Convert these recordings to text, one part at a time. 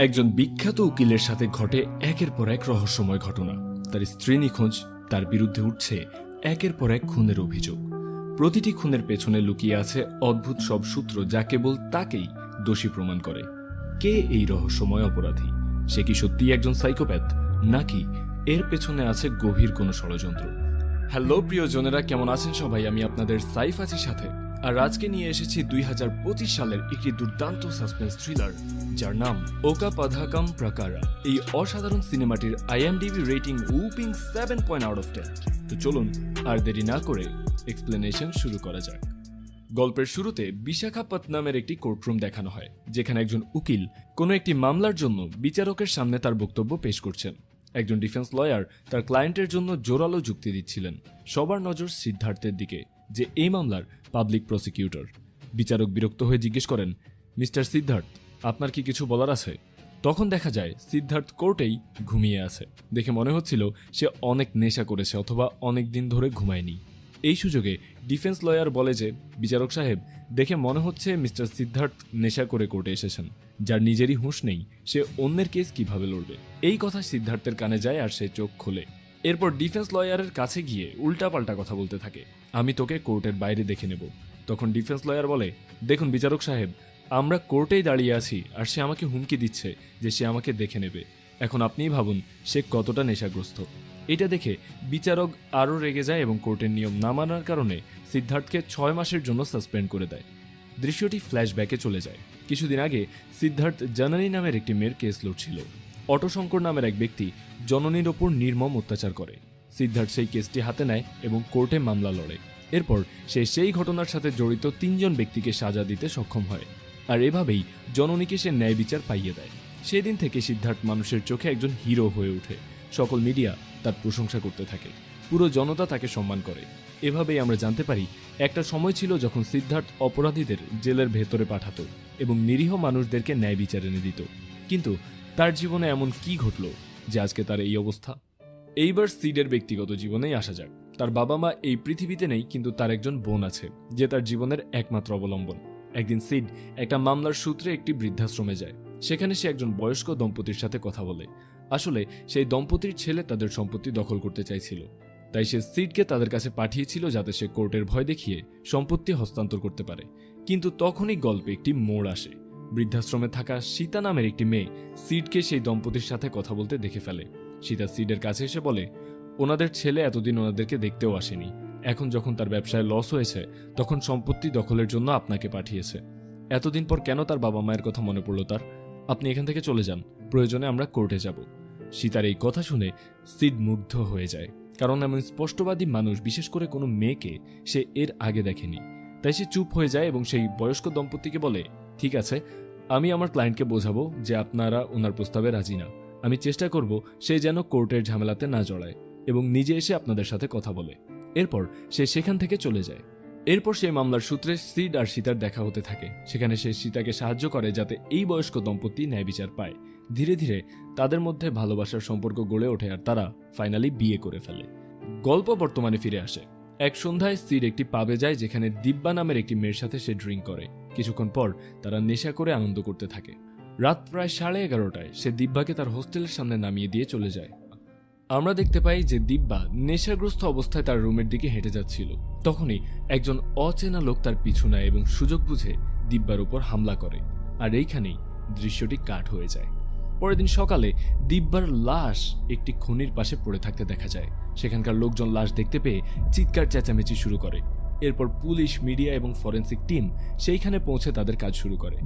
একজন বিখ্যাত উকিলের সাথে ঘটে একের পর এক রহস্যময় ঘটনা। তার স্ত্রী নিখোঁজ, তার বিরুদ্ধে উঠছে একের পর এক খুনের অভিযোগ। প্রতিটি খুনের পেছনে লুকিয়ে আছে অদ্ভুত সব সূত্র যা কেবল তাকেই দোষী প্রমাণ করে। কে এই রহস্যময় অপরাধী? সে কি সত্যিই একজন সাইকোপ্যাথ? নাকি এর পেছনে আছে গভীর কোনো ষড়যন্ত্র? হ্যালো, প্রিয়জনেরা, কেমন আছেন সবাই? আমি আপনাদের সাইফ আছি সাথে। আর আজকে নিয়ে এসেছি দুই হাজার পঁচিশ সালের একটি দুর্দান্ত সাসপেন্স থ্রিলার, যার নাম ওকা পাধাকাম প্রাকারা। এই অসাধারণ সিনেমাটির IMDb rating উপিং seven point out of ten. তো চলুন আর দেরি না করে এক্সপ্লেনেশন শুরু করা যাক। গল্পের শুরুতে বিশাখাপত্তনমের একটি কোর্টরুম দেখানো হয়, যেখানে একজন উকিল কোনো একটি মামলার জন্য বিচারকের সামনে তার বক্তব্য পেশ করছেন। একজন ডিফেন্স লয়ার তার ক্লায়েন্টের জন্য জোরালো যুক্তি দিচ্ছিলেন। সবার নজর সিদ্ধার্থের দিকে। যে এই মামলার পাবলিক প্রসিকিউটর বিচারক বিরক্ত হয়ে জিজ্ঞেস করেন, মিস্টার সিদ্ধার্থ, আপনার কি কিছু বলার আছে? তখন দেখা যায়, সিদ্ধার্থ কোর্টেই ঘুমিয়ে আছে। দেখে মনে হচ্ছিল সে অনেক নেশা করেছে অথবা অনেক দিন ধরে ঘুমায়নি। এই সুযোগে ডিফেন্স লয়ার বলে যে, বিচারক সাহেব, দেখে মনে হচ্ছে মিস্টার সিদ্ধার্থ নেশা করে কোর্টে এসেছেন। যার নিজেরই হুঁশ নেই, সে অন্যের কেস কীভাবে লড়বে? এই কথা সিদ্ধার্থের কানে যায় আর সে চোখ খোলে। এরপর ডিফেন্স লয়ারের কাছে গিয়ে উল্টাপাল্টা কথা বলতে থাকে। আমি তোকে কোর্টের বাইরে দেখে নেব। তখন ডিফেন্স লয়ার বলে, দেখুন বিচারক সাহেব, আমরা কোর্টেই দাঁড়িয়ে আছি আর সে আমাকে হুমকি দিচ্ছে যে সে আমাকে দেখে নেবে। এখন আপনিই ভাবুন সে কতটা নেশাগ্রস্ত। এটা দেখে বিচারক আরও রেগে যায় এবং কোর্টের নিয়ম না মানার কারণে সিদ্ধার্থকে ছয় মাসের জন্য সাসপেন্ড করে দেয়। দৃশ্যটি ফ্ল্যাশব্যাকে চলে যায়। কিছুদিন আগে সিদ্ধার্থ জননী নামের একটি মেয়ের কেস লড়ছিল। অটোশঙ্কর নামের এক ব্যক্তি জননীর ওপর নির্মম অত্যাচার করে। সিদ্ধার্থ সেই কেসটি হাতে নেয় এবং কোর্টে মামলা লড়ে। এরপর সে সেই ঘটনার সাথে জড়িত তিনজন ব্যক্তিকে সাজা দিতে সক্ষম হয়। আর এভাবেই জননীকে সে ন্যায় বিচার পাইয়ে দেয়। সেদিন থেকে সিদ্ধার্থ মানুষের চোখে একজন হিরো হয়ে ওঠে। সকল মিডিয়া তার প্রশংসা করতে থাকে। পুরো জনতা তাকে সম্মান করে। এভাবেই আমরা জানতে পারি, একটা সময় ছিল যখন সিদ্ধার্থ অপরাধীদের জেলের ভেতরে পাঠাতো এবং নিরীহ মানুষদেরকে ন্যায় বিচার এনে দিত। কিন্তু তার জীবনে এমন কি ঘটল যে আজকে তার এই অবস্থা? এইবার সিডের ব্যক্তিগত জীবনেই আসা যাক। তার বাবা মা এই পৃথিবীতে নেই, কিন্তু তার একজন বোন আছে, যে তার জীবনের একমাত্র অবলম্বন। একদিন সিড একটা মামলার সূত্রে একটি বৃদ্ধাশ্রমে যায়। সেখানে সে একজন বয়স্ক দম্পতির সাথে কথা বলে। আসলে সেই দম্পতির ছেলে তাদের সম্পত্তি দখল করতে চাইছিল। তাই সে সিডকে তাদের কাছে পাঠিয়েছিল যাতে সে কোর্টের ভয় দেখিয়ে সম্পত্তি হস্তান্তর করতে পারে। কিন্তু তখনই গল্পে একটি মোড় আসে। বৃদ্ধাশ্রমে থাকা সীতা নামের একটি মেয়ে সিডকে সেই দম্পতির সাথে কথা বলতে দেখে ফেলে। সীতা সিডের কাছে এসে বলে, ওনাদের ছেলে এতদিন ওনাদেরকে দেখতেও আসেনি। এখন যখন তার ব্যবসায় লস হয়েছে, তখন সম্পত্তি দখলের জন্য আপনাকে পাঠিয়েছে। এতদিন পর কেন তার বাবা মায়ের কথা মনে পড়ল তার? আপনি এখান থেকে চলে যান, প্রয়োজনে আমরা কোর্টে যাব সীতার এই কথা শুনে সিড মুগ্ধ হয়ে যায়, কারণ এমন স্পষ্টবাদী মানুষ, বিশেষ করে কোনো মেয়েকে, সে এর আগে দেখেনি। তাই সে চুপ হয়ে যায় এবং সেই বয়স্ক দম্পতিকে বলে, ঠিক আছে, আমি আমার ক্লায়েন্টকে বোঝাবো যে আপনারা ওনার প্রস্তাবে রাজি না। আমি চেষ্টা করব সে যেন কোর্টের ঝামেলাতে না জড়ায় এবং নিজে এসে আপনাদের সাথে কথা বলে। এরপর সে সেখান থেকে চলে যায়। এরপর সেই মামলার সূত্রে সিড আর সীতার দেখা হতে থাকে। সেখানে সে সীতাকে সাহায্য করে যাতে এই বয়স্ক দম্পতি ন্যায় বিচার পায়। ধীরে ধীরে তাদের মধ্যে ভালোবাসার সম্পর্ক গড়ে ওঠে আর তারা ফাইনালি বিয়ে করে ফেলে। গল্প বর্তমানে ফিরে আসে। এক সন্ধ্যায় সিড একটি পাবে যায় যেখানে দিব্যা নামের একটি মেয়ের সাথে সে ড্রিঙ্ক করে। কিছুক্ষণ পর তারা নেশা করে আনন্দ করতে থাকে। রাত প্রায় সাড়ে এগারোটায় সে দিব্যাকে তার হোস্টেলের সামনে নামিয়ে দিয়ে চলে যায়। আমরা দেখতে পাই যে দিব্যা নেশাগ্রস্ত অবস্থায় তার রুমের দিকে হেঁটে যাচ্ছিল। তখনই একজন অচেনা লোক তার পিছু নেয় এবং সুযোগ বুঝে দিব্যার উপর হামলা করে। আর এইখানেই দৃশ্যটি কাট হয়ে যায়। পরের দিন সকালে দিব্যার লাশ একটি খনির পাশে পড়ে থাকতে দেখা যায়। সেখানকার লোকজন লাশ দেখতে পেয়ে চিৎকার চেঁচামেচি শুরু করে। এরপর পুলিশ, মিডিয়া এবং ফরেন্সিক টিম সেইখানে পৌঁছে তাদের কাজ শুরু করে।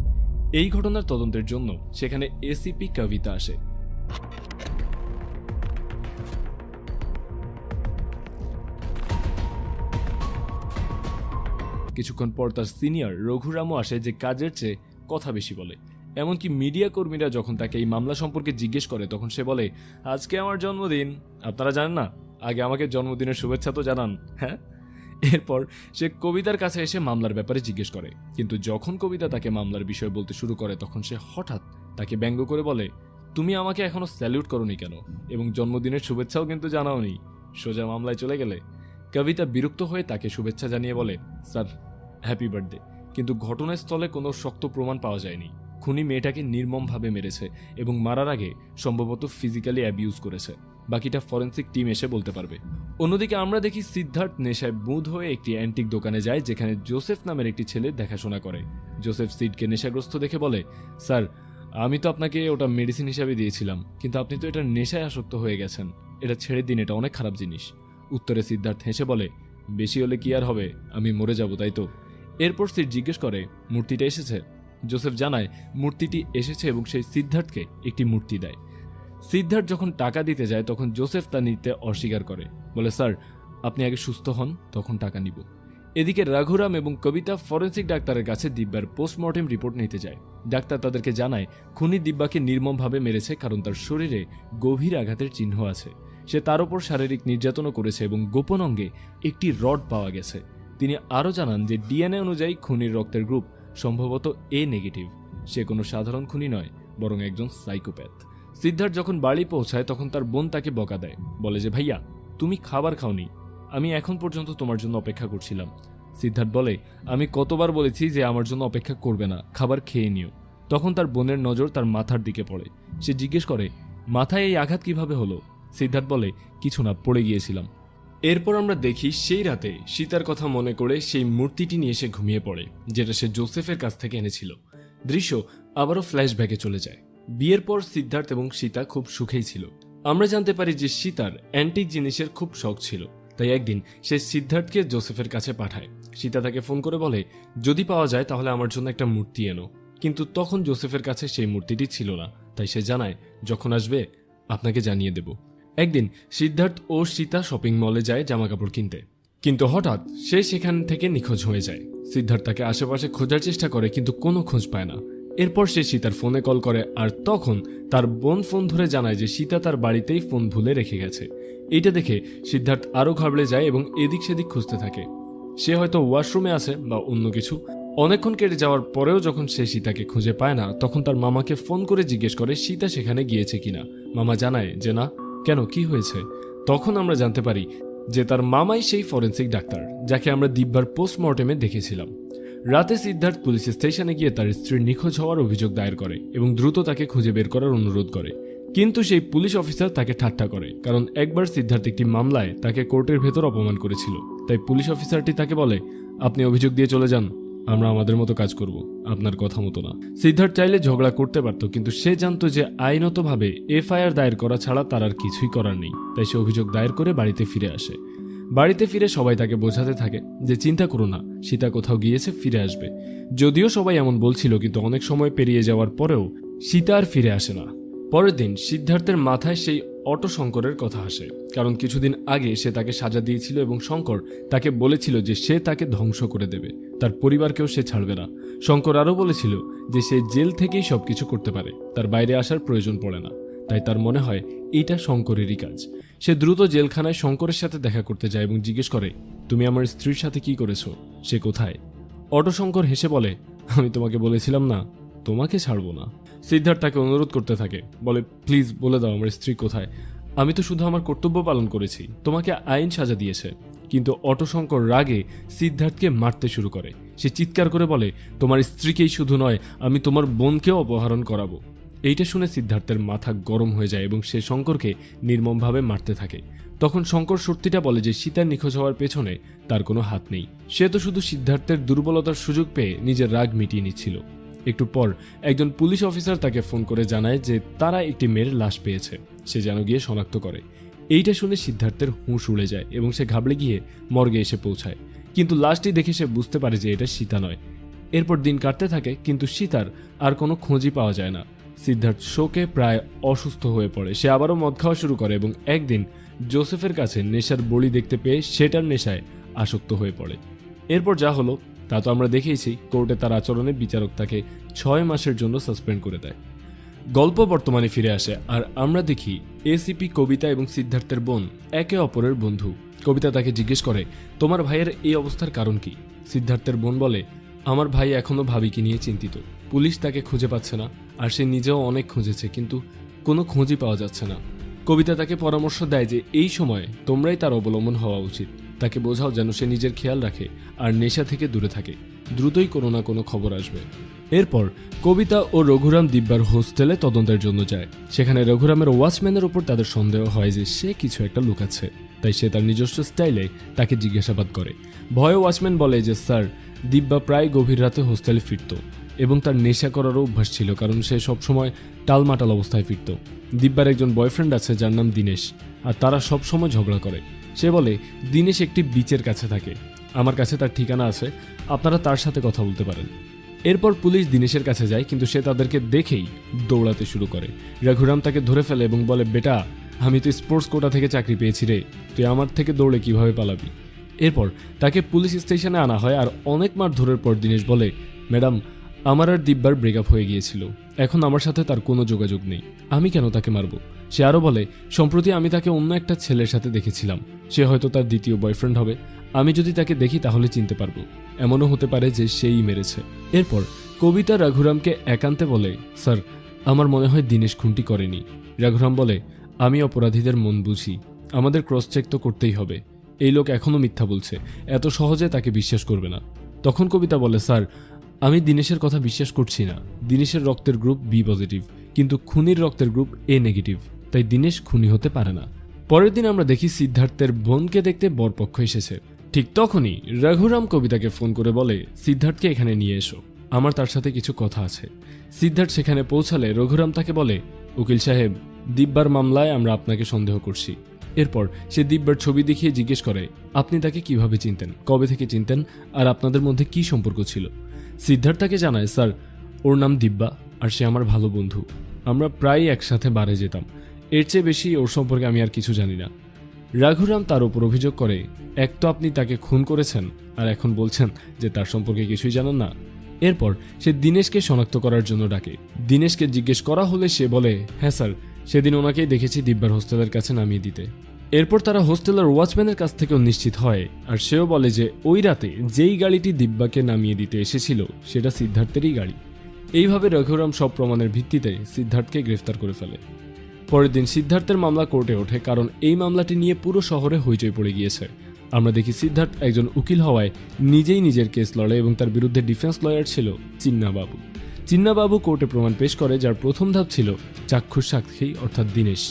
এই ঘটনার তদন্তের জন্য সেখানে এসিপি কবিতা আসে। কিছুক্ষণ পর তার সিনিয়র রঘুরামও আসে যে কাজের চেয়ে কথা বেশি বলে। এমনকি মিডিয়া কর্মীরা যখন তাকে এই মামলা সম্পর্কে জিজ্ঞেস করে, তখন সে বলে, আজকে আমার জন্মদিন। আপনারা জানেন না? আগে আমাকে জন্মদিনের শুভেচ্ছা তো জানান। হ্যাঁ? এরপর সে কবিতার কাছে এসে মামলার ব্যাপারে জিজ্ঞেস করে। কিন্তু যখন কবিতা তাকে মামলার বিষয় বলতে শুরু করে, তখন সে হঠাৎ তাকে ব্যঙ্গ করে বলে, তুমি আমাকে এখনও স্যালিউট করনি কেন? এবং জন্মদিনের শুভেচ্ছাও কিন্তু জানাওনি। সোজা মামলায় চলে গেলে? কবিতা বিরক্ত হয়ে তাকে শুভেচ্ছা জানিয়ে বলে, স্যার, হ্যাপি বার্থডে। কিন্তু ঘটনাস্থলে কোনো শক্ত প্রমাণ পাওয়া যায়নি। খুনি মেয়েটাকে নির্মমভাবে মেরেছে এবং মারার আগে সম্ভবত ফিজিক্যালি অ্যাবিউজ করেছে। বাকিটা ফরেন্সিক টিম এসে বলতে পারবে। অন্যদিকে আমরা দেখি সিদ্ধার্থ নেশায় বুধ হয়ে একটি অ্যান্টিক দোকানে যায়, যেখানে জোসেফ নামের একটি ছেলে দেখাশোনা করে। জোসেফ সিডকে নেশাগ্রস্ত দেখে বলে, স্যার, আমি তো আপনাকে ওটা মেডিসিন হিসাবে দিয়েছিলাম, কিন্তু আপনি তো এটা নেশায় আসক্ত হয়ে গেছেন। এটা ছেড়ে দিন, এটা অনেক খারাপ জিনিস। উত্তরে সিদ্ধার্থ হেসে বলে, বেশি হলে কি আর হবে? আমি মরে যাব, তাই তো? এরপর সিট জিজ্ঞেস করে, মূর্তিটা এসেছে? জোসেফ জানায়, মূর্তিটি এসেছে এবং সেই সিদ্ধার্থকে একটি মূর্তি দেয়। সিদ্ধার্থ যখন টাকা দিতে যায়, তখন জোসেফ তা নিতে অস্বীকার করে। বলে, স্যার, আপনি আগে সুস্থ হন, তখন টাকা নিব। এদিকে রাঘুরাম এবং কবিতা ফরেন্সিক ডাক্তারের কাছে দিব্যার পোস্টমর্টেম রিপোর্ট নিতে যায়। ডাক্তার তাদেরকে জানায়, খুনি দিব্যাকে নির্মমভাবে মেরেছে কারণ তার শরীরে গভীর আঘাতের চিহ্ন আছে। সে তার উপর শারীরিক নির্যাতনও করেছে এবং গোপন অঙ্গে একটি রড পাওয়া গেছে। তিনি আরও জানান যে, ডিএনএ অনুযায়ী খুনির রক্তের গ্রুপ সম্ভবত এ নেগেটিভ, সে কোনো সাধারণ খুনি নয়, বরং একজন সাইকোপ্যাথ। সিদ্ধার্থ যখন বাড়ি পৌঁছায়, তখন তার বোন তাকে বকা দেয়। বলে যে, ভাইয়া, তুমি খাবার খাওনি। আমি এখন পর্যন্ত তোমার জন্য অপেক্ষা করছিলাম। সিদ্ধার্থ বলে, আমি কতবার বলেছি যে আমার জন্য অপেক্ষা করবে না, খাবার খেয়ে নিও। তখন তার বোনের নজর তার মাথার দিকে পড়ে। সে জিজ্ঞেস করে, মাথায় এই আঘাত কীভাবে হলো? সিদ্ধার্থ বলে, কিছু না, পড়ে গিয়েছিলাম। এরপর আমরা দেখি সেই রাতে সীতার কথা মনে করে সেই মূর্তিটি নিয়ে সে ঘুমিয়ে পড়ে, যেটা সে জোসেফের কাছ থেকে এনেছিল। দৃশ্য আবারও ফ্ল্যাশব্যাকে চলে যায়। বিয়ের পর সিদ্ধার্থ এবং সীতা খুব সুখেই ছিল। আমরা জানতে পারি যে সীতার অ্যান্টিক জিনিসের খুব শখ ছিল। তাই একদিন সে সিদ্ধার্থকে জোসেফের কাছে পাঠায়। সীতা তাকে ফোন করে বলে, যদি পাওয়া যায় তাহলে আমার জন্য একটা মূর্তি এনো। কিন্তু তখন জোসেফের কাছে সেই মূর্তিটি ছিল না। তাই সে জানায়, যখন আসবে, আপনাকে জানিয়ে দেব। একদিন সিদ্ধার্থ ও সীতা শপিং মলে যায় জামাকাপড় কিনতে। কিন্তু হঠাৎ সে সেখান থেকে নিখোঁজ হয়ে যায়। সিদ্ধার্থ তাকে আশেপাশে খোঁজার চেষ্টা করে, কিন্তু কোনো খোঁজ পায় না। এরপর সে সীতার ফোনে কল করে আর তখন তার বোন ফোন ধরে জানায় যে সীতা তার বাড়িতেই ফোন ভুলে রেখে গেছে। এইটা দেখে সিদ্ধার্থ আরও ঘাবড়ে যায় এবং এদিক সেদিক খুঁজতে থাকে। সে হয়তো ওয়াশরুমে আছে বা অন্য কিছু। অনেকক্ষণ কেটে যাওয়ার পরেও যখন সে সীতাকে খুঁজে পায় না, তখন তার মামাকে ফোন করে জিজ্ঞেস করে সীতা সেখানে গিয়েছে কিনা। মামা জানায় যে না কেন, কি হয়েছে? তখন আমরা জানতে পারি যে তার মামাই সেই ফরেন্সিক ডাক্তার, যাকে আমরা দিব্যার পোস্টমর্টেমে দেখেছিলাম। রাতে সিদ্ধার্থ পুলিশ স্টেশনে গিয়ে তার স্ত্রীর নিখোঁজ হওয়ার অভিযোগ দায়ের করে এবং দ্রুত তাকে খুঁজে বের করার অনুরোধ করে। কিন্তু সেই পুলিশ অফিসার তাকে ঠাট্টা করে, কারণ একবার সিদ্ধার্থ একটি মামলায় তাকে কোর্টের ভেতর অপমান করেছিল। তাই পুলিশ অফিসারটি তাকে বলে, আপনি অভিযোগ দিয়ে চলে যান। আমরা আমাদের মতো কাজ করব, আপনার কথা মতো না। সিদ্ধার্থ চাইলে ঝগড়া করতে পারত, কিন্তু সে জানতো যে আইনতভাবে এফআইআর দায়ের করা ছাড়া তার আর কিছুই করার নেই, তাই সে অভিযোগ দায়ের করে বাড়িতে ফিরে আসে। বাড়িতে ফিরে সবাই তাকে বোঝাতে থাকে যে, চিন্তা করো না, সীতা কোথাও গিয়েছে, ফিরে আসবে। যদিও সবাই এমন বলছিল, কিন্তু অনেক সময় পেরিয়ে যাওয়ার পরেও সীতা আর ফিরে আসে না। পরের দিন সিদ্ধার্থের মাথায় সেই অটো শঙ্করের কথা আসে, কারণ কিছুদিন আগে সে তাকে সাজা দিয়েছিল এবং শঙ্কর তাকে বলেছিল যে সে তাকে ধ্বংস করে দেবে, তার পরিবারকেও সে ছাড়বে না। শঙ্কর আরও বলেছিল যে সে জেল থেকেই সবকিছু করতে পারে, তার বাইরে আসার প্রয়োজন পড়ে না। তাই তার মনে হয় এটা শঙ্করেরই কাজ। সে দ্রুত জেলখানায় শঙ্করের সাথে দেখা করতে যায় এবং জিজ্ঞেস করে, তুমি আমার স্ত্রীর সাথে কি করেছ? সে কোথায়? অটো শঙ্কর হেসে বলে, আমি তোমাকে বলেছিলাম না, তোমাকে ছাড়বো না। সিদ্ধার্থ তাকে অনুরোধ করতে থাকে, বলে, প্লিজ বলে দাও আমার স্ত্রী কোথায়। আমি তো শুধু আমার কর্তব্য পালন করেছি, তোমাকে আইন সাজা দিয়েছে। কিন্তু অটোশঙ্কর রাগে সিদ্ধার্থকে মারতে শুরু করে। সে চিৎকার করে বলে, তোমার স্ত্রীকেই শুধু নয়, আমি তোমার বোনকেও অপহরণ করাবো। এইটা শুনে সিদ্ধার্থের মাথা গরম হয়ে যায় এবং সে শঙ্করকে নির্মমভাবে মারতে থাকে। তখন শঙ্কর সত্যিটা বলে যে সীতার নিখোঁজ হওয়ার পেছনে তার কোনো হাত নেই। সে তো শুধু সিদ্ধার্থের দুর্বলতার সুযোগ পেয়ে নিজের রাগ মিটিয়ে নিচ্ছিল। একটু পর একজন পুলিশ অফিসার তাকে ফোন করে জানায় যে তারা একটি মেয়ের লাশ পেয়েছে। সে যেন গিয়ে শনাক্ত করে। এইটা শুনে সিদ্ধার্থের হুঁশ উড়ে যায় এবং সে ঘাবড়ে গিয়ে মর্গে এসে পৌঁছায়। কিন্তু লাশটি দেখে সে বুঝতে পারে যে এটা সীতা নয়। এরপর দিন কাটতে থাকে, কিন্তু সীতার আর কোনো খোঁজই পাওয়া যায় না। সিদ্ধার্থ শোকে প্রায় অসুস্থ হয়ে পড়ে। সে আবারও মদ খাওয়া শুরু করে এবং একদিন জোসেফের কাছে নেশার বড়ি দেখতে পেয়ে সেটার নেশায় আসক্ত হয়ে পড়ে। এরপর যা হলো তা তো আমরা দেখেইছি, কোর্টে তার আচরণে বিচারক তাকে ছয় মাসের জন্য সাসপেন্ড করে দেয়। গল্প বর্তমানে ফিরে আসে, আর আমরা দেখি এসিপি কবিতা এবং সিদ্ধার্থের বোন একে অপরের বন্ধু। কবিতা তাকে জিজ্ঞেস করে, তোমার ভাইয়ের এই অবস্থার কারণ কি? সিদ্ধার্থের বোন বলে, আমার ভাই এখনও ভাবিকে নিয়ে চিন্তিত। পুলিশ তাকে খুঁজে পাচ্ছে না, আর সে নিজেও অনেক খুঁজেছে, কিন্তু কোনো খোঁজই পাওয়া যাচ্ছে না। কবিতা তাকে পরামর্শ দেয় যে, এই সময়ে তোমরাই তার অবলম্বন হওয়া উচিত। তাকে বোঝাও যেন সে নিজের খেয়াল রাখে আর নেশা থেকে দূরে থাকে। দ্রুতই কোনো না কোনো খবর আসবে। এরপর কবিতা ও রঘুরাম দিব্যার হোস্টেলে তদন্তের জন্য যায়। সেখানে রঘুরামের ওয়াচম্যানের ওপর তাদের সন্দেহ হয় যে সে কিছু একটা লুকাচ্ছে। তাই সে তার নিজস্ব স্টাইলে তাকে জিজ্ঞাসাবাদ করে। ভয়ে ওয়াচম্যান বলে যে, স্যার, দিব্যা প্রায় গভীর রাতে হোস্টেলে ফিরত এবং তার নেশা করারও অভ্যাস ছিল কারণ সে সবসময় টালমাটাল অবস্থায় ফিরত। দিব্যার একজন বয়ফ্রেন্ড আছে যার নাম দিনেশ, আর তারা সবসময় ঝগড়া করে। সে বলে, দিনেশ একটি বিচের কাছে থাকে। আমার কাছে তার ঠিকানা আছে। আপনারা তার সাথে কথা বলতে পারেন। এরপর পুলিশ দিনেশের কাছে যায়, কিন্তু সে তাদেরকে দেখেই দৌড়াতে শুরু করে। রঘুরাম তাকে ধরে ফেলে এবং বলে, বেটা, আমি তো স্পোর্টস কোটা থেকে চাকরি পেয়েছি রে। তুই আমার থেকে দৌড়ে কীভাবে পালাবি? এরপর তাকে পুলিশ স্টেশনে আনা হয় আর অনেক মার ধরের পর দিনেশ বলে, ম্যাডাম, আমার আর দিব্যার ব্রেকআপ হয়ে গিয়েছিল। এখন আমার সাথে তার কোনো যোগাযোগ নেই। আমি কেন তাকে মারব? সে আরও বলে, সম্প্রতি আমি তাকে অন্য একটা ছেলের সাথে দেখেছিলাম। সে হয়তো তার দ্বিতীয় বয়ফ্রেন্ড হবে। আমি যদি তাকে দেখি তাহলে চিনতে পারব। এমনও হতে পারে যে সেই মেরেছে। এরপর কবিতা রঘুরামকে একান্তে বলে, স্যার, আমার মনে হয় দিনেশ খুনটি করেনি। রঘুরাম বলে, আমি অপরাধীদের মন বুঝি। আমাদের ক্রস চেক তো করতেই হবে। এই লোক এখনও মিথ্যা বলছে। এত সহজে তাকে বিশ্বাস করবে না। তখন কবিতা বলে, স্যার, আমি দিনেশের কথা বিশ্বাস করছি না। দিনেশের রক্তের গ্রুপ বি পজিটিভ, কিন্তু খুনির রক্তের গ্রুপ এ নেগেটিভ। তাই দিনেশ খুনি হতে পারে না। পরের দিন আমরা দেখি সিদ্ধার্থের বোনকে দেখতে বরপক্ষ এসেছে। ঠিক তখনই রঘুরাম কবিতাকে ফোন করে বলে, সিদ্ধার্থকে এখানে নিয়ে এসো। আমার তার সাথে কিছু কথা আছে। সিদ্ধার্থ সেখানে পৌঁছালে রঘুরাম তাকে বলে, উকিল সাহেব, দিব্যার মামলায় আমরা আপনাকে সন্দেহ করছি। এরপর সে দিব্যার ছবি দেখিয়ে জিজ্ঞেস করে, আপনি তাকে কীভাবে চিনতেন? কবে থেকে চিনতেন? আর আপনাদের মধ্যে কি সম্পর্ক ছিল? সিদ্ধার্থ তাকে জানায়, স্যার, ওর নাম দিব্যা, আর সে আমার ভালো বন্ধু। আমরা প্রায় একসাথে বারে যেতাম। এর চেয়ে বেশি ওর সম্পর্কে আমি আর কিছু জানি না। রাঘুরাম তার উপর অভিযোগ করে, এক তো আপনি তাকে খুন করেছেন আর এখন বলছেন যে তার সম্পর্কে কিছুই জানেন না। এরপর সে দিনেশকে শনাক্ত করার জন্য ডাকে। দিনেশকে জিজ্ঞেস করা হলে সে বলে হ্যাঁ স্যার, সেদিন ওনাকেই দেখেছি দিব্যার হোস্টেলের কাছে নামিয়ে দিতে। এরপর তারা হোস্টেলের ওয়াচম্যানের কাছ থেকেও নিশ্চিত হয় আর সেও বলে যে, ওই রাতে যেই গাড়িটি দিব্যাকে নামিয়ে দিতে এসেছিল, সেটা সিদ্ধার্থেরই গাড়ি। এইভাবে রঘুরাম সব প্রমাণের ভিত্তিতে সিদ্ধার্থকে গ্রেফতার করে ফেলে। পরের দিন সিদ্ধার্থের মামলা কোর্টে ওঠে, কারণ এই মামলাটি নিয়ে পুরো শহরে হইচই পড়ে গিয়েছে। আমরা দেখি সিদ্ধার্থ একজন উকিল হওয়ায় নিজেই নিজের কেস লড়ে এবং তার বিরুদ্ধে ডিফেন্স লয়ার ছিল চিন্নাবাবু। চিন্নাবাবু কোর্টে প্রমাণ পেশ করে, যার প্রথম ধাপ ছিল চাক্ষুষ সাক্ষী, অর্থাৎ দিনেশ।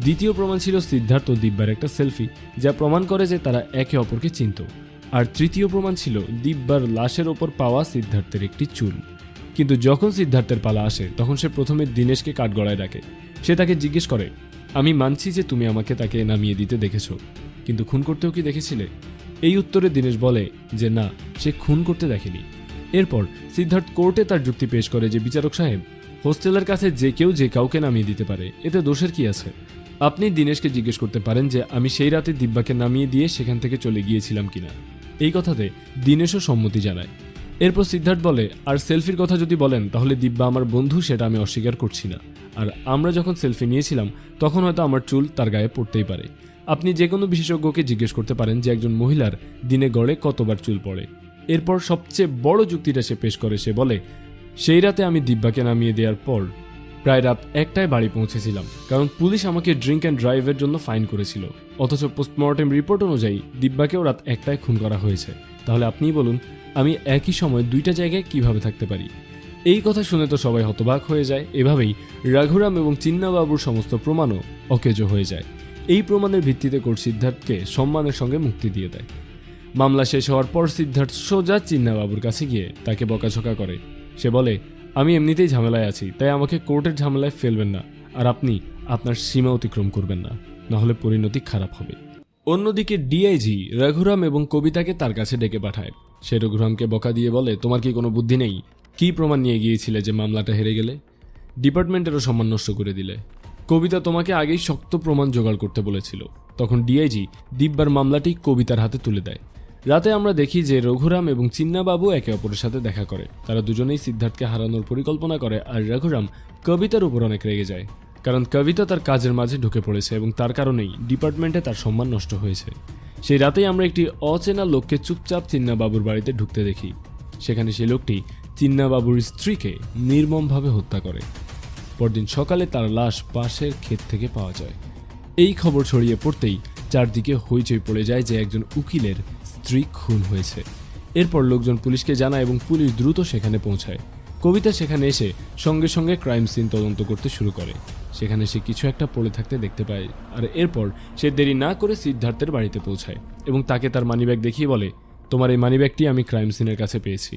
দ্বিতীয় প্রমাণ ছিল সিদ্ধার্থ ও দিব্যার একটা সেলফি, যা প্রমাণ করে যে তারা একে অপরকে চিনত। আর তৃতীয় প্রমাণ ছিল দিব্যার লাশের ওপর পাওয়া সিদ্ধার্থের একটি চুল। কিন্তু যখন সিদ্ধার্থের পালা আসে, তখন সে প্রথমে দিনেশকে কাঠগড়ায় ডাকে সে তাকে জিজ্ঞেস করে, আমি মানছি যে তুমি আমাকে তাকে নামিয়ে দিতে দেখেছ, কিন্তু খুন করতেও কি দেখেছিলে? এই উত্তরে দীনেশ বলে যে, না, সে খুন করতে দেখেনি। এরপর সিদ্ধার্থ কোর্টে তার যুক্তি পেশ করে যে, বিচারক সাহেব, হোস্টেলের কাছে যে কেউ যে কাউকে নামিয়ে দিতে পারে, এতে দোষের কি আছে? আপনি দিনেশকে জিজ্ঞেস করতে পারেন যে, আমি সেই রাতে দিব্যাকে নামিয়ে দিয়ে সেখান থেকে চলে গিয়েছিলাম কিনা? এই কথাতে দিনেশও সম্মতি জানায়। এরপর সিদ্ধার্থ বলে, আর সেলফির কথা যদি বলেন, তাহলে দিব্যা আমার বন্ধু, সেটা আমি অস্বীকার করছি না। আর আমরা যখন সেলফি নিয়েছিলাম, তখন হয়তো আমার চুল তার গায়ে পড়তেই পারে। আপনি যে কোনো বিশেষজ্ঞকে জিজ্ঞেস করতে পারেন যে একজন মহিলার দিনে গড়ে কতবার চুল পড়ে। এরপর সবচেয়ে বড় যুক্তিটা সে পেশ করে, সে বলে, সেই রাতে আমি দিব্যাকে নামিয়ে দেওয়ার পর প্রায় রাত একটায় বাড়ি পৌঁছেছিলাম, কারণ পুলিশ আমাকে ড্রিঙ্ক অ্যান্ড ড্রাইভের জন্য ফাইন করেছিল। অথচ পোস্টমর্টেম রিপোর্ট অনুযায়ী দিব্যাকেও রাত একটায় খুন করা হয়েছে। তাহলে আপনিই বলুন, আমি একই সময় দুইটা জায়গায় কীভাবে থাকতে পারি? এই কথা শুনে তো সবাই হতবাক হয়ে যায়। এভাবেই রাঘুরাম এবং চিন্নাবাবুর সমস্ত প্রমাণও অকেজ হয়ে যায়। এই প্রমাণের ভিত্তিতে কোর্ট সিদ্ধার্থকে সম্মানের সঙ্গে মুক্তি দিয়ে দেয়। মামলা শেষ হওয়ার পর সিদ্ধার্থ সোজা চিন্নাবাবুর কাছে গিয়ে তাকে বকাঝকা করে। সে বলে, আমি এমনিতেই ঝামেলায় আছি, তাই আমাকে কোর্টের ঝামেলায় ফেলবেন না। আর আপনি আপনার সীমা অতিক্রম করবেন না, নাহলে পরিণতি খারাপ হবে। অন্যদিকে ডিআইজি রঘুরাম এবং কবিতাকে তার কাছে ডেকে পাঠায়। সে রঘুরামকে বকা দিয়ে বলে, তোমার কি কোনো বুদ্ধি নেই? কি প্রমাণ নিয়ে গিয়েছিলে যে মামলাটা হেরে গেলে? ডিপার্টমেন্টেরও সম্মান নষ্ট করে দিলে। কবিতা তোমাকে আগেই শক্ত প্রমাণ জোগাড় করতে বলেছিল। তখন ডিআইজি দিব্যার মামলাটি কবিতার হাতে তুলে দেয়। রাতে আমরা দেখি যে রঘুরাম এবং চিন্নাবাবু একে অপরের সাথে দেখা করে। তারা দুজনেই সিদ্ধার্থকে হারানোর পরিকল্পনা করে আর রঘুরাম কবিতার উপর অনেক রেগে যায়। কারণ কবিতা তার কাজের মাঝে ঢুকে পড়েছে এবং তার কারণেই ডিপার্টমেন্টে তার সম্মান নষ্ট হয়েছে। সেই রাতেই আমরা একটি অচেনা লোককে চুপচাপ চিন্নাবাবুর বাড়িতে ঢুকতে দেখি। সেখানে সেই লোকটি চিন্নাবাবুর স্ত্রীকে নির্মমভাবে হত্যা করে। পরদিন সকালে তার লাশ পাশের ক্ষেত থেকে পাওয়া যায়। এই খবর ছড়িয়ে পড়তেই চারদিকে হইচই পড়ে যায় যে একজন উকিলের স্ত্রী খুন হয়েছে। এরপর লোকজন পুলিশকে জানায় এবং পুলিশ দ্রুত সেখানে পৌঁছায়। কবিতা সেখানে এসে সঙ্গে সঙ্গে ক্রাইম সিন তদন্ত করতে শুরু করে। সেখানে সে কিছু একটা পড়ে থাকতে দেখতে পায় আর এরপর সে দেরি না করে সিদ্ধার্থের বাড়িতে পৌঁছায় এবং তাকে তার মানিব্যাগ দেখিয়ে বলে, তোমার এই মানিব্যাগটি আমি ক্রাইম সিনের কাছে পেয়েছি।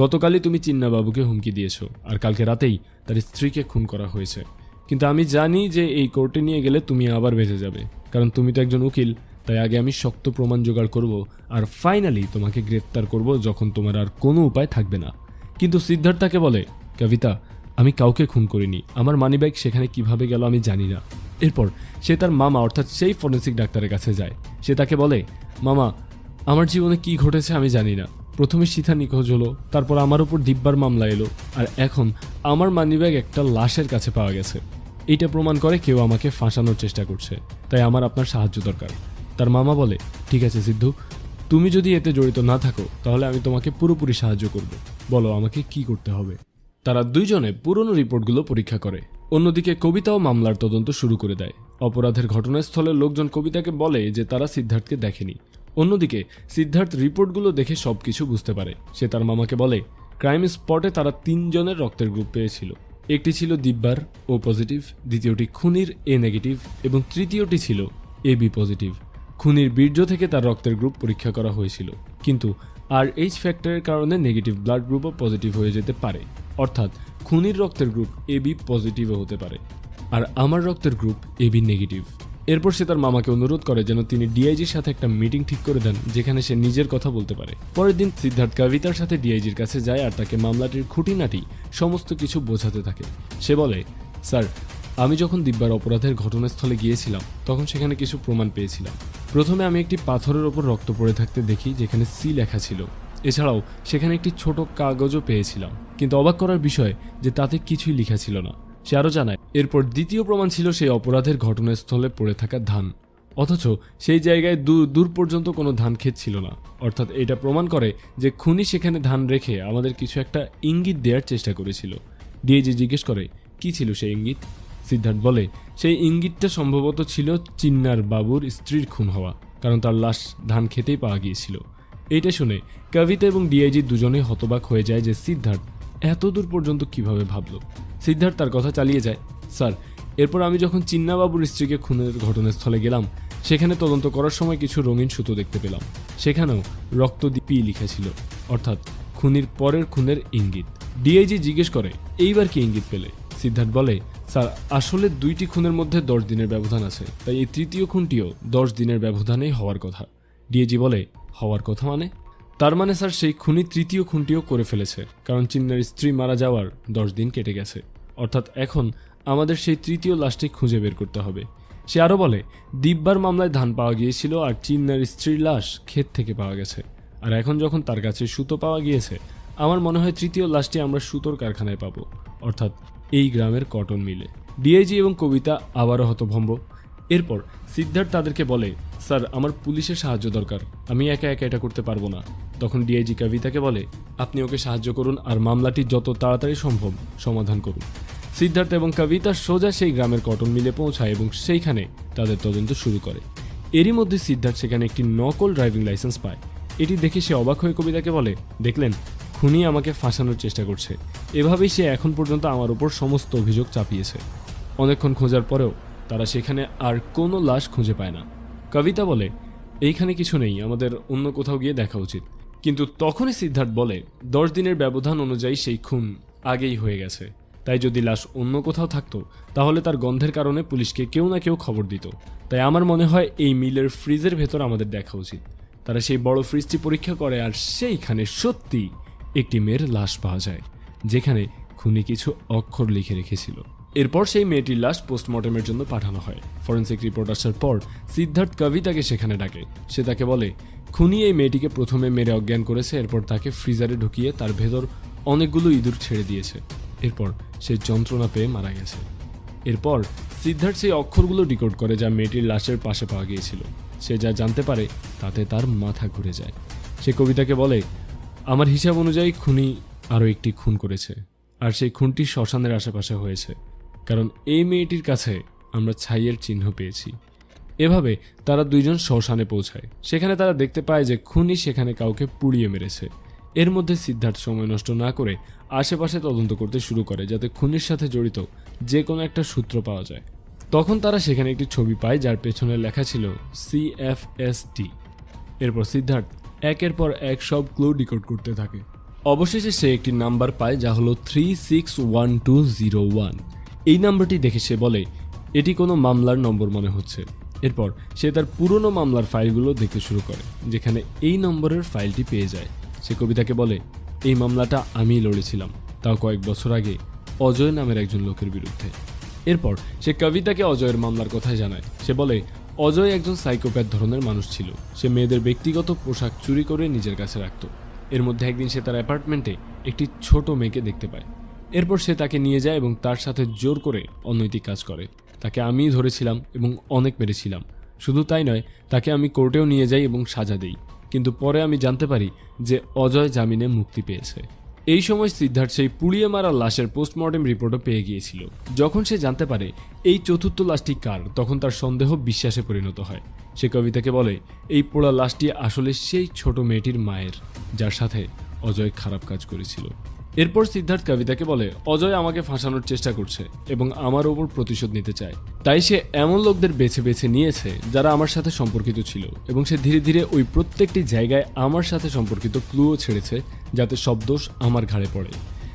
গতকালই তুমি চিন্নাবাবুকে হুমকি দিয়েছ, আর কালকে রাতেই তার স্ত্রীকে খুন করা হয়েছে। কিন্তু আমি জানি যে এই কোর্টে নিয়ে গেলে তুমি আবার বেঁচে যাবে, কারণ তুমি তো একজন উকিল, তাই আগে আমি শক্ত প্রমাণ জোগাড় করব, আর ফাইনালি তোমাকে গ্রেফতার করব যখন তোমার আর কোনো উপায় থাকবে না। কিন্তু সিদ্ধার্থ তাকে বলে, কবিতা, আমি কাউকে খুন করিনি, আমার মানিব্যাগ সেখানে কীভাবে গেল আমি জানি না। এরপর সে তার মামা, অর্থাৎ সেই ফরেন্সিক ডাক্তারের কাছে যায়। সে তাকে বলে, মামা, আমার জীবনে কি ঘটেছে আমি জানি না। প্রথমে সীতা নিখোঁজ হলো, তারপর আমার উপর দিব্যার মামলা এলো, আর এখন আমার মানিব্যাগ একটা লাশের কাছে পাওয়া গেছে। এইটা প্রমাণ করে কেউ আমাকে ফাঁসানোর চেষ্টা করছে, তাই আমার আপনার সাহায্য দরকার। তার মামা বলে, ঠিক আছে সিদ্ধু, তুমি যদি এতে জড়িত না থাকো, তাহলে আমি তোমাকে পুরোপুরি সাহায্য করব। বলো আমাকে কি করতে হবে? তারা দুইজনে পুরনো রিপোর্টগুলো পরীক্ষা করে। অন্যদিকে কবিতাও মামলার তদন্ত শুরু করে দেয়। অপরাধের ঘটনাস্থলের লোকজন কবিতাকে বলে যে তারা সিদ্ধার্থকে দেখেনি। অন্যদিকে, সিদ্ধার্থ রিপোর্টগুলো দেখে সবকিছু বুঝতে পারে। সে তার মামাকে বলে, ক্রাইম স্পটে তারা তিনজনের রক্তের গ্রুপ পেয়েছিল। একটি ছিল দিব্যার, ও পজিটিভ, দ্বিতীয়টি খুনির, এ নেগেটিভ, এবং তৃতীয়টি ছিল এ বি পজিটিভ। খুনির বীর্য থেকে তার রক্তের গ্রুপ পরীক্ষা করা হয়েছিল। কিন্তু আর এইচ ফ্যাক্টরের কারণে নেগেটিভ ব্লাড গ্রুপও পজিটিভ হয়ে যেতে পারে। অর্থাৎ খুনির রক্তের গ্রুপ এ বি পজিটিভও হতে পারে। আর আমার রক্তের গ্রুপ এ বি নেগেটিভ। এরপর সে তার মামাকে অনুরোধ করে যেন তিনি ডিআইজির সাথে একটা মিটিং ঠিক করে দেন, যেখানে সে নিজের কথা বলতে পারে। পরের দিন সিদ্ধার্থ কবিতার সাথে ডিআইজির কাছে যায় আর তাকে মামলাটির খুঁটিনাটি, সমস্ত কিছু বোঝাতে থাকে। সে বলে, স্যার, আমি যখন দিব্যার অপরাধের ঘটনাস্থলে গিয়েছিলাম, তখন সেখানে কিছু প্রমাণ পেয়েছিলাম। প্রথমে আমি একটি পাথরের ওপর রক্ত পড়ে থাকতে দেখি, যেখানে সি লেখা ছিল। এছাড়াও, সেখানে একটি ছোট কাগজও পেয়েছিলাম। কিন্তু অবাক করার বিষয় যে তাতে কিছুই লেখা ছিল না। সে আরও জানায় এরপর দ্বিতীয় প্রমাণ ছিল সেই অপরাধের ঘটনাস্থলে পড়ে থাকা ধান। অথচ সেই জায়গায় দূর দূর পর্যন্ত কোনো ধান ক্ষেত ছিল না। অর্থাৎ এটা প্রমাণ করে যে খুনি সেখানে ধান রেখে আমাদের কিছু একটা ইঙ্গিত দেওয়ার চেষ্টা করেছিল। ডিএজি জিজ্ঞেস করে, কি ছিল সেই ইঙ্গিত? সিদ্ধার্থ বলে, সেই ইঙ্গিতটা সম্ভবত ছিল চিন্নার বাবুর স্ত্রীর খুন হওয়া, কারণ তার লাশ ধান খেতেই পাওয়া গিয়েছিল। এইটা শুনে কবিতা এবং ডিআইজি দুজনে হতবাক হয়ে যায় যে সিদ্ধার্থ এত দূর পর্যন্ত কীভাবে ভাবলো। সিদ্ধার্থ তার কথা চালিয়ে যায় স্যার, এরপর আমি যখন চিন্নাবাবুর স্ত্রীকে খুনের ঘটনাস্থলে গেলাম, সেখানে তদন্ত করার সময় কিছু রঙিন সুতো দেখতে পেলাম। সেখানেও রক্তদীপই লিখা ছিল, অর্থাৎ খুনির পরের খুনের ইঙ্গিত। ডিআইজি জিজ্ঞেস করে, এইবার কি ইঙ্গিত পেলে? সিদ্ধার্থ বলে, স্যার, আসলে দুইটি খুনের মধ্যে দশ দিনের ব্যবধান আছে, তাই এই তৃতীয় খুনটিও দশ দিনের ব্যবধানেই হওয়ার কথা। ডিএজি বলে, হওয়ার কথা মানে? তার মানে স্যার, সেই খুনি তৃতীয় খুনটিও করে ফেলেছে, কারণ চিন্নার স্ত্রী মারা যাওয়ার দশ দিন কেটে গেছে। অর্থাৎ এখন আমাদের সেই তৃতীয় লাশটি খুঁজে বের করতে হবে। সে আরও বলে, দিব্যার মামলায় ধান পাওয়া গিয়েছিল আর চিন্নার স্ত্রীর লাশ ক্ষেত থেকে পাওয়া গেছে। আর এখন যখন তার কাছে সুতো পাওয়া গিয়েছে, আমার মনে হয় তৃতীয় লাশটি আমরা সুতোর কারখানায় পাবো। অর্থাৎ এই গ্রামের কটন মিলে। ডিআইজি এবং কবিতা আবারও হতভম্ব। এরপর সিদ্ধার্থ তাদেরকে বলে, স্যার, আমার পুলিশের সাহায্য দরকার। আমি একা একা এটা করতে পারব না। তখন ডিআইজি কবিতাকে বলে, আপনি ওকে সাহায্য করুন আর মামলাটি যত তাড়াতাড়ি সম্ভব সমাধান করুন। সিদ্ধার্থ এবং কবিতা সোজা সেই গ্রামের কটন মিলে পৌঁছায় এবং সেইখানে তাদের তদন্ত শুরু করে। এরই মধ্যে সিদ্ধার্থ সেখানে একটি নকল ড্রাইভিং লাইসেন্স পায়। এটি দেখে সে অবাক হয়ে কবিতাকে বলে, দেখলেন, খুনি আমাকে ফাঁসানোর চেষ্টা করছে। এভাবেই সে এখন পর্যন্ত আমার উপর সমস্ত অভিযোগ চাপিয়েছে। অনেকক্ষণ খোঁজার পরেও তারা সেখানে আর কোনো লাশ খুঁজে পায় না। কবিতা বলে, এইখানে কিছু নেই, আমাদের অন্য কোথাও গিয়ে দেখা উচিত। কিন্তু তখনই সিদ্ধার্থ বলে, দশ দিনের ব্যবধান অনুযায়ী সেই খুন আগেই হয়ে গেছে। তাই যদি লাশ অন্য কোথাও থাকতো, তাহলে তার গন্ধের কারণে পুলিশকে কেউ না কেউ খবর দিত। তাই আমার মনে হয় এই মিলের ফ্রিজের ভেতর আমাদের দেখা উচিত। তারা সেই বড় ফ্রিজটি পরীক্ষা করে আর সেইখানে সত্যি একটি মেয়ের লাশ পাওয়া যায়, যেখানে খুনি কিছু অক্ষর লিখে রেখেছিল। এরপর সেই মেয়েটির লাশ পোস্টমর্টমের জন্য পাঠানো হয়। ফরেন্সিক রিপোর্ট আসার পর সিদ্ধার্থ কবিতাকে সেখানে ডাকে। সে তাকে বলে, খুনি এই মেয়েটিকে প্রথমে মেরে অজ্ঞান করেছে, এরপর তাকে ফ্রিজারে ঢুকিয়ে তার ভেতর অনেকগুলো ইঁদুর ছেড়ে দিয়েছে। এরপর সে যন্ত্রণা পেয়ে মারা গেছে। এরপর সিদ্ধার্থ সেই অক্ষরগুলো ডিকোড করে যা মেয়েটির লাশের পাশে পাওয়া গিয়েছিল। সে যা জানতে পারে তাতে তার মাথা ঘুরে যায়। সে কবিতাকে বলে, আমার হিসাব অনুযায়ী খুনি আরও একটি খুন করেছে। আর সেই খুনটি শ্মশানের আশেপাশে হয়েছে। কারণ এই মেয়েটির কাছে আমরা ছাইয়ের চিহ্ন পেয়েছি। এভাবে তারা দুইজন শ্মশানে পৌঁছায়। সেখানে তারা দেখতে পায় যে খুনি সেখানে কাউকে পুড়িয়ে মেরেছে। এর মধ্যে সিদ্ধার্থ সময় নষ্ট না করে আশেপাশে তদন্ত করতে শুরু করে, যাতে খুনের সাথে জড়িত যে কোনো একটা সূত্র পাওয়া যায়। তখন তারা সেখানে একটি ছবি পায়, যার পেছনে লেখা ছিল সি এফ এস সিএফএসটি এরপর সিদ্ধার্থ একের পর এক সব ক্লু ডিকোড করতে থাকে। অবশেষে সে একটি নাম্বার পায়, যা হলো three six one two zero one এই নাম্বারটি দেখে সে বলে, এটি কোনো মামলার নম্বর মনে হচ্ছে। এরপর সে তার পুরনো মামলার ফাইলগুলো দেখতে শুরু করে, যেখানে এই নম্বরের ফাইলটি পেয়ে যায়। সে কবিতাকে বলে, এই মামলাটা আমিই লড়েছিলাম, তাও কয়েক বছর আগে অজয় নামের একজন লোকের বিরুদ্ধে। এরপর সে কবিতাকে অজয়ের মামলার কথাই জানায়। সে বলে, অজয় একজন সাইকোপ্যাথ ধরনের মানুষ ছিল। সে মেয়েদের ব্যক্তিগত পোশাক চুরি করে নিজের কাছে রাখত। এর মধ্যে একদিন সে তার অ্যাপার্টমেন্টে একটি ছোট মেয়েকে দেখতে পায়। এরপর সে তাকে নিয়ে যায় এবং তার সাথে জোর করে অনৈতিক কাজ করে। তাকে আমিই ধরেছিলাম এবং অনেক মেরেছিলাম। শুধু তাই নয়, তাকে আমি কোর্টেও নিয়ে যাই এবং সাজা দেই। কিন্তু পরে আমি জানতে পারি যে অজয় জামিনে মুক্তি পেয়েছে। এই সময় সিদ্ধার্থ সেই পুড়িয়ে মারা লাশের পোস্টমর্টেম রিপোর্টও পেয়ে গিয়েছিল। যখন সে জানতে পারে এই চতুর্থ লাশটি কার, তখন তার সন্দেহ বিশ্বাসে পরিণত হয়। সে কবিতাকে বলে, এই পোড়া লাশটি আসলে সেই ছোট মেয়েটির মায়ের, যার সাথে অজয় খারাপ কাজ করেছিল। এরপর সিদ্ধার্থ কবিতাকে বলে, অজয় আমাকে ফাঁসানোর চেষ্টা করছে এবং আমার ওপর প্রতিশোধ নিতে চায়। তাই সে এমন লোকদের বেছে বেছে নিয়েছে যারা আমার সাথে সম্পর্কিত ছিল এবং সে ধীরে ধীরে ওই প্রত্যেকটি জায়গায় আমার সাথে সম্পর্কিত ক্লুও ছেড়েছে যাতে সব দোষ আমার ঘাড়ে পড়ে।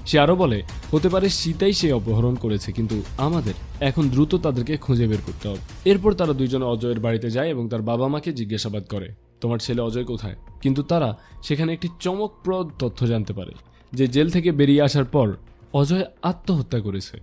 সে আরও বলে, হতে পারে সীতাই সে অপহরণ করেছে, কিন্তু আমাদের এখন দ্রুত তাদেরকে খুঁজে বের করতে হবে। এরপর তারা দুইজন অজয়ের বাড়িতে যায় এবং তার বাবা মাকে জিজ্ঞাসাবাদ করে, তোমার ছেলে অজয় কোথায়? কিন্তু তারা সেখানে একটি চমকপ্রদ তথ্য জানতে পারে। যে জেল থেকে বেরিয়ে আসার পর অজয় আত্মহত্যা করেছে।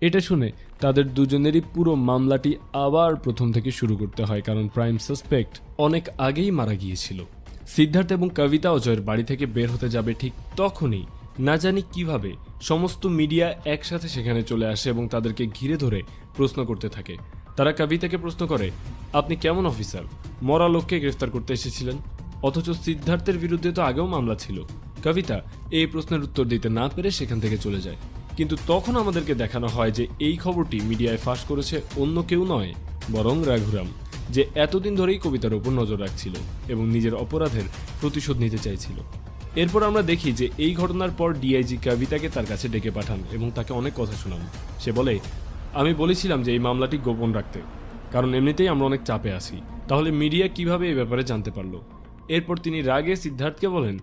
এটা শুনে তাদের দুজনেরই পুরো মামলাটি আবার প্রথম থেকে শুরু করতে হয়, কারণ প্রাইম সাসপেক্ট অনেক আগেই মারা গিয়েছিল। সিদ্ধার্থ এবং কবিতা অজয়ের বাড়ি থেকে বের হতে যাবে ঠিক তখনই। না জানি কীভাবে সমস্ত মিডিয়া একসাথে সেখানে চলে আসে এবং তাদেরকে ঘিরে ধরে প্রশ্ন করতে থাকে। তারা কবিতাকে প্রশ্ন করে, আপনি কেমন অফিসার? মরা লোককে গ্রেফতার করতে এসেছিলেন? অথচ সিদ্ধার্থের বিরুদ্ধে তো আগেও মামলা ছিল। কবিতা এই প্রশ্নের উত্তর দিতে না পেরে সেখান থেকে চলে যায়। কিন্তু তখন আমাদেরকে দেখানো হয় যে এই খবরটি মিডিয়ায় ফাঁস করেছে অন্য কেউ নয়, বরং রাঘুরাম, যে এতদিন ধরেই কবিতার উপর নজর রাখছিল এবং নিজের অপরাধের প্রতিশোধ নিতে চাইছিল। এরপর আমরা দেখি যে এই ঘটনার পর ডিআইজি কবিতাকে তার কাছে ডেকে পাঠান এবং তাকে অনেক কথা শোনান। সে বলে, আমি বলেছিলাম যে এই মামলাটি গোপন রাখতে, কারণ এমনিতেই আমরা অনেক চাপে আছি। তাহলে মিডিয়া কীভাবে এই ব্যাপারে জানতে পারল? এরপর তিনি রাগে সিদ্ধার্থকে বলেন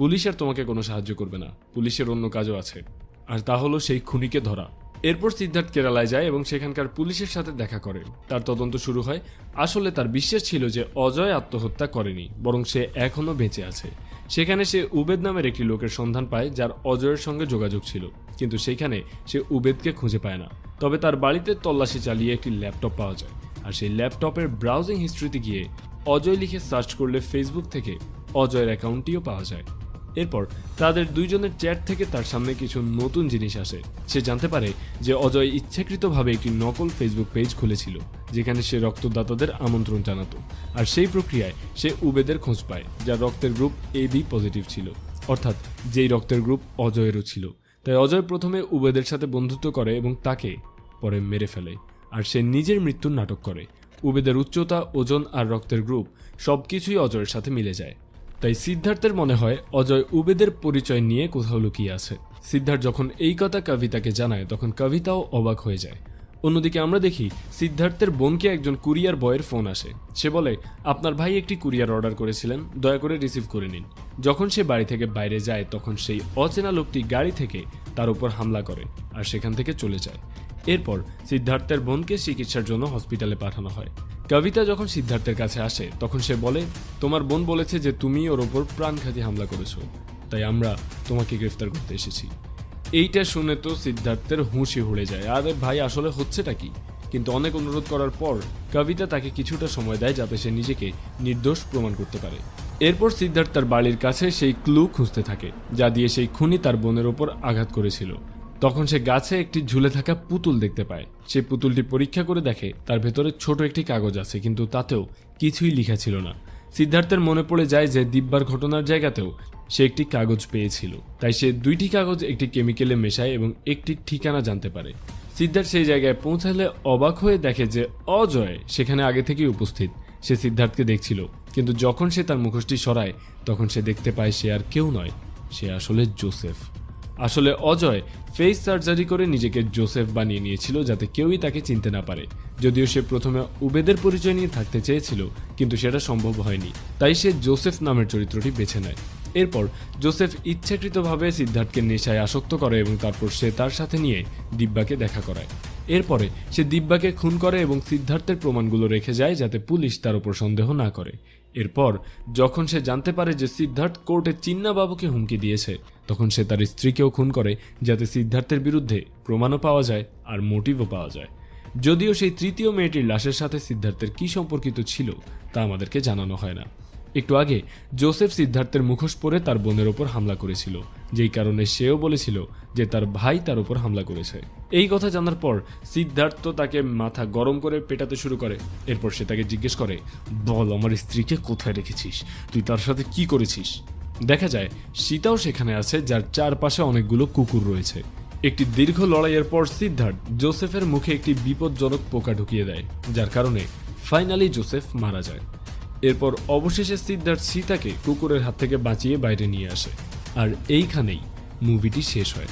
পুলিশ আর তোমাকে কোনো সাহায্য করবে না। পুলিশের অন্য কাজও আছে। আর তা হলো সেই খুনিকে ধরা। এরপর সিদ্ধার্থ কেরালায় যায় এবং সেখানকার পুলিশের সাথে দেখা করে। তার তদন্ত শুরু হয়। আসলে তার বিশ্বাস ছিল যে অজয় আত্মহত্যা করেনি, বরং সে এখনও বেঁচে আছে। সেখানে সে উবেদ নামের একটি লোকের সন্ধান পায়, যার অজয়ের সঙ্গে যোগাযোগ ছিল। কিন্তু সেখানে সে উবেদকে খুঁজে পায় না। তবে তার বাড়িতে তল্লাশি চালিয়ে একটি ল্যাপটপ পাওয়া যায়। আর সেই ল্যাপটপের ব্রাউজিং হিস্ট্রিতে গিয়ে অজয় লিখে সার্চ করলে ফেসবুক থেকে অজয়ের অ্যাকাউন্টটিও পাওয়া যায়। এরপর তাদের দুইজনের চ্যাট থেকে তার সামনে কিছু নতুন জিনিস আসে। সে জানতে পারে যে অজয় ইচ্ছাকৃতভাবে একটি নকল ফেসবুক পেজ খুলেছিল, যেখানে সে রক্তদাতাদের আমন্ত্রণ জানাতো, আর সেই প্রক্রিয়ায় সে উবেদের খোঁজ পায়, যার রক্তের গ্রুপ এ বি পজিটিভ ছিল। অর্থাৎ যেই রক্তের গ্রুপ অজয়েরও ছিল। তাই অজয় প্রথমে উবেদের সাথে বন্ধুত্ব করে এবং তাকে পরে মেরে ফেলে, আর সে নিজের মৃত্যুর নাটক করে। উবেদের উচ্চতা, ওজন আর রক্তের গ্রুপ সবকিছুই অজয়ের সাথে মিলে যায়। তাই সিদ্ধার্থের মনে হয় অজয় উবেদের পরিচয় নিয়ে কোথাও লুকিয়ে আছে। সিদ্ধার্থ যখন এই কথা কবিতাকে জানায়, তখন কবিতাও অবাক হয়ে যায়। অন্যদিকে আমরা দেখি, সিদ্ধার্থের বোনকে একজন কুরিয়ার বয়ের ফোন আসে। সে বলে, আপনার ভাই একটি কুরিয়ার অর্ডার করেছিলেন, দয়া করে রিসিভ করে নিন। যখন সে বাড়ি থেকে বাইরে যায়, তখন সেই অচেনা লোকটি গাড়ি থেকে তার উপর হামলা করে আর সেখান থেকে চলে যায়। এরপর সিদ্ধার্থের বোনকে চিকিৎসার জন্য হসপিটালে পাঠানো হয়। কবিতা যখন সিদ্ধার্থের কাছে আসে, তখন সে বলে, তোমার বোন বলেছে যে তুমি ওর ওপর প্রাণঘাতী হামলা করেছ, তাই আমরা তোমাকে গ্রেফতার করতে এসেছি। এইটা শুনে তো সিদ্ধার্থের হুঁশি উড়ে যায়। আরে ভাই, আসলে হচ্ছেটা কি? কিন্তু অনেক অনুরোধ করার পর কবিতা তাকে কিছুটা সময় দেয় যাতে সে নিজেকে নির্দোষ প্রমাণ করতে পারে। এরপর সিদ্ধার্থ তার বাড়ির কাছে সেই ক্লু খুঁজতে থাকে, যা দিয়ে সেই খুনি তার বোনের ওপর আঘাত করেছিল। তখন সে গাছে একটি ঝুলে থাকা পুতুল দেখতে পায়। সে পুতুলটি পরীক্ষা করে দেখে তার ভেতরে ছোট একটি কাগজ আছে, কিন্তু তাতেও কিছুই লেখা ছিল না। সিদ্ধার্থের মনে পড়ে যায় যে দিব্যার ঘটনার জায়গাতেও সে একটি কাগজ পেয়েছিল। তাই সে দুইটি কাগজ একটি কেমিক্যালে মেশায় এবং একটি ঠিকানা জানতে পারে। সিদ্ধার্থ সেই জায়গায় পৌঁছালে অবাক হয়ে দেখে যে অজয় সেখানে আগে থেকেই উপস্থিত। সে সিদ্ধার্থকে দেখছিল, কিন্তু যখন সে তার মুখোশটি সরায়, তখন সে দেখতে পায় সে আর কেউ নয়, সে আসলে জোসেফ। আসলে অজয় ফেস সার্জারি করে নিজেকে জোসেফ বানিয়ে নিয়েছিল যাতে কেউই তাকে চিনতে না পারে। যদিও সে প্রথমে উবেদের পরিচয় নিয়ে থাকতে চেয়েছিল, কিন্তু সেটা সম্ভব হয়নি। তাই সে জোসেফ নামের চরিত্রটি বেছে নেয়। এরপর জোসেফ ইচ্ছাকৃতভাবে সিদ্ধার্থকে নেশায় আসক্ত করে এবং তারপর সে তার সাথে নিয়ে দিব্যাকে দেখা করায়। এরপরে সে দিব্যাকে খুন করে এবং সিদ্ধার্থের প্রমাণগুলো রেখে যায় যাতে পুলিশ তার উপর সন্দেহ না করে। এরপর, যখন সে জানতে পারে যে সিদ্ধার্থ কোর্টে চিন্না বাবুকে হুমকি দিয়েছে, তখন সে তার স্ত্রীকেও খুন করে, যাতে সিদ্ধার্থের বিরুদ্ধে প্রমাণও পাওয়া যায় আর মোটিভও পাওয়া যায়। যদিও সেই তৃতীয় মেয়েটির লাশের সাথে সিদ্ধার্থের কি সম্পর্কিত ছিল, তা আমাদেরকে জানানো হয় না। একটু আগে, জোসেফ সিদ্ধার্থের মুখোশ পরে তার বোনের ওপর হামলা করেছিল, যেই কারণে সেও বলেছিল যে তার ভাই তার উপর হামলা করেছে। এই কথা জানার পর সিদ্ধার্থ তাকে মাথা গরম করে পেটাতে শুরু করে। এরপর সে তাকে জিজ্ঞেস করে, বল, আমার স্ত্রীকে কোথায় রেখেছিস? তুই তার সাথে কি করেছিস? দেখা যায়, সীতাও সেখানে আছে যার চারপাশে অনেকগুলো কুকুর রয়েছে। একটি দীর্ঘ লড়াইয়ের পর সিদ্ধার্থ জোসেফের মুখে একটি বিপজ্জনক পোকা ঢুকিয়ে দেয়, যার কারণে ফাইনালি জোসেফ মারা যায়। এরপর অবশেষে সিদ্ধার্থ সীতাকে কুকুরের হাত থেকে বাঁচিয়ে বাইরে নিয়ে আসে। আর এইখানেই মুভিটি শেষ হয়।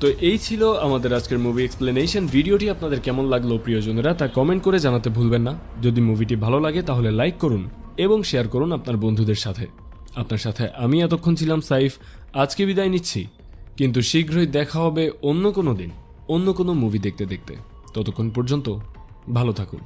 তো এই ছিল আমাদের আজকের মুভি এক্সপ্লেনেশন। ভিডিওটি আপনাদের কেমন লাগল প্রিয়জনেরা তা কমেন্ট করে জানাতে ভুলবেন না। যদি মুভিটি ভালো লাগে তাহলে লাইক করুন এবং শেয়ার করুন আপনার বন্ধুদের সাথে। আপনার সাথে আমি এতক্ষণ ছিলাম সাইফ। আজকে বিদায় নিচ্ছি। কিন্তু শীঘ্রই দেখা হবে অন্য কোনো দিন, অন্য কোনো মুভি দেখতে দেখতে। ততক্ষণ পর্যন্ত ভালো থাকুন।